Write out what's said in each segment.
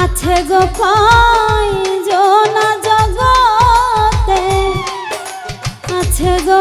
আছে গো জনা জগতে। আছে গো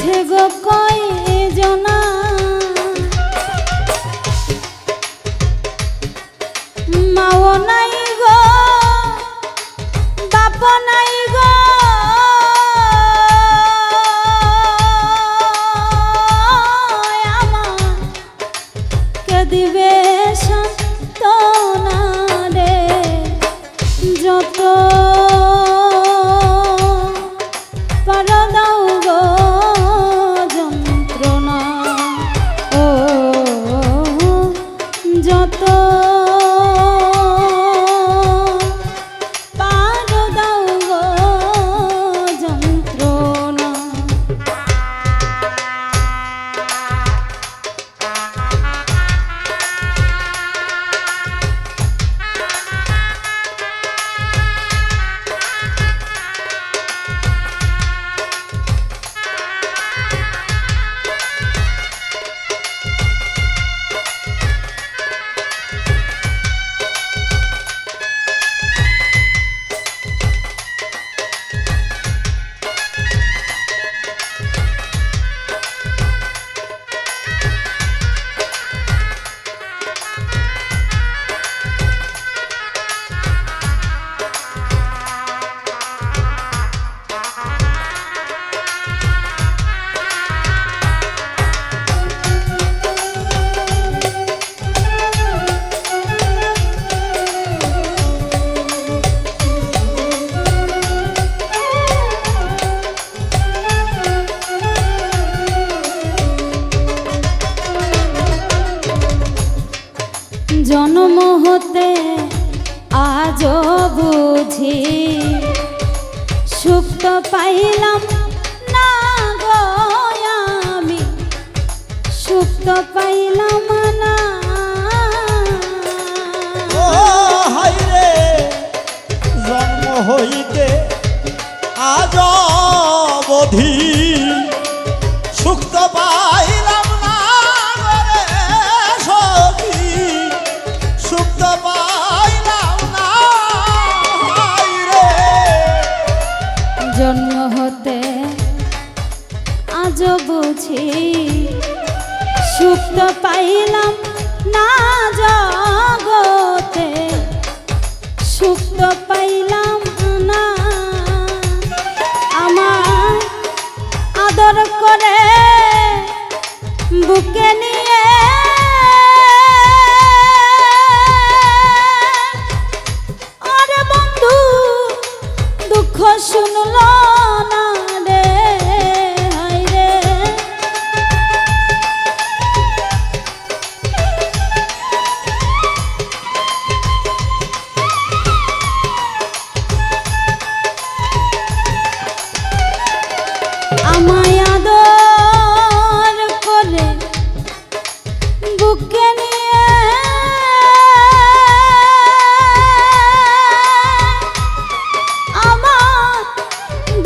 আছে গো কই জনা। মাও নাই গো বাপ নাই গো। আমার কে দিবে সান্ত্বনা পাইলাম। না গো আমি সুখ তো পাইলাম না। জন্ম হইতে আজ অবধি হতে আজ বুঝি সুখ তো পাইলাম না জগতে। সুপ্ত পাইলাম না, আমার আদর করে বুকে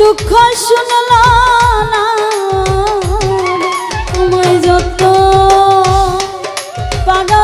দুঃখ শুনল না। আমায় যত পারো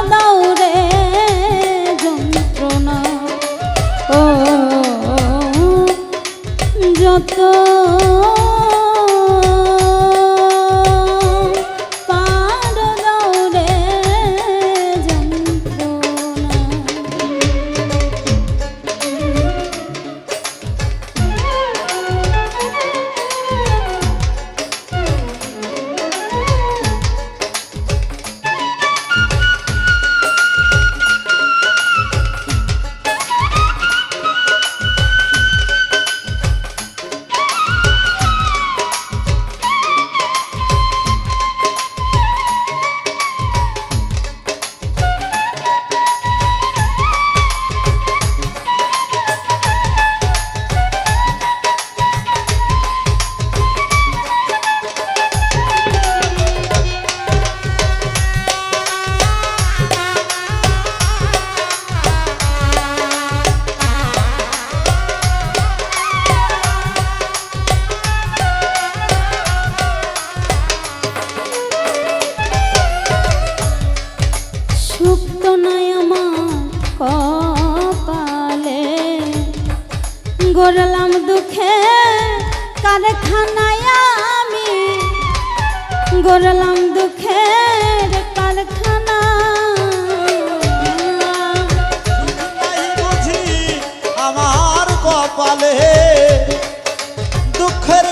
গড়লাম দুঃখে কারখানায় আমি। গড়লাম দুঃখের কারখানা। আমার কপালে দুঃখের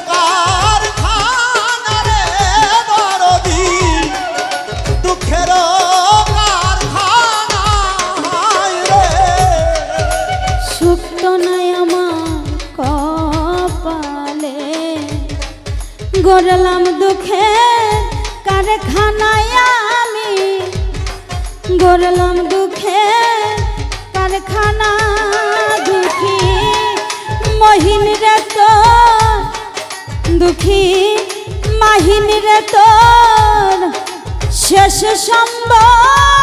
গড়লাম দুঃখে কারখানায় আমি। গড়লাম দুঃখে কারখানা দুঃখী। মহিন রে তো, দুঃখী মাহিন রে তোর। শেষ সম্ভব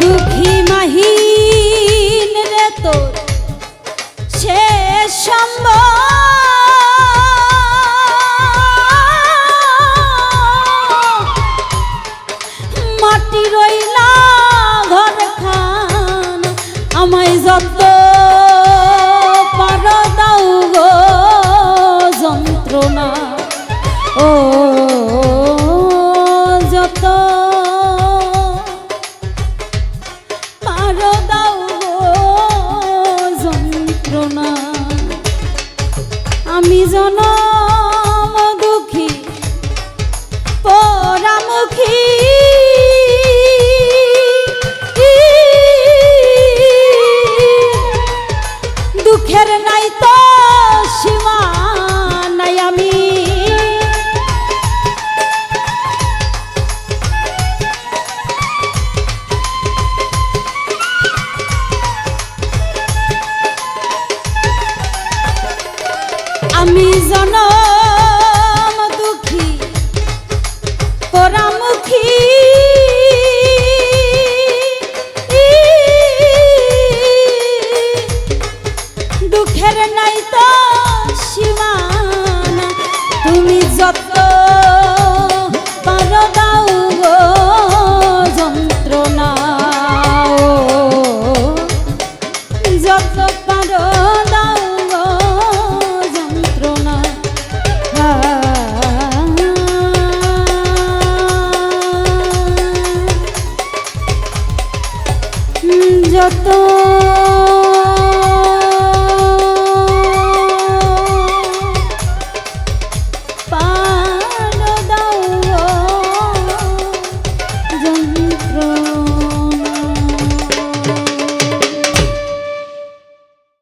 দুঃখী মাহিন রে তোর। শেষ সম্ভব সখী নাই সীমা নাই আমি জনক শব্দ। পারদাও যন্ত্রণা। যত পারদাও যন্ত্রণা। যত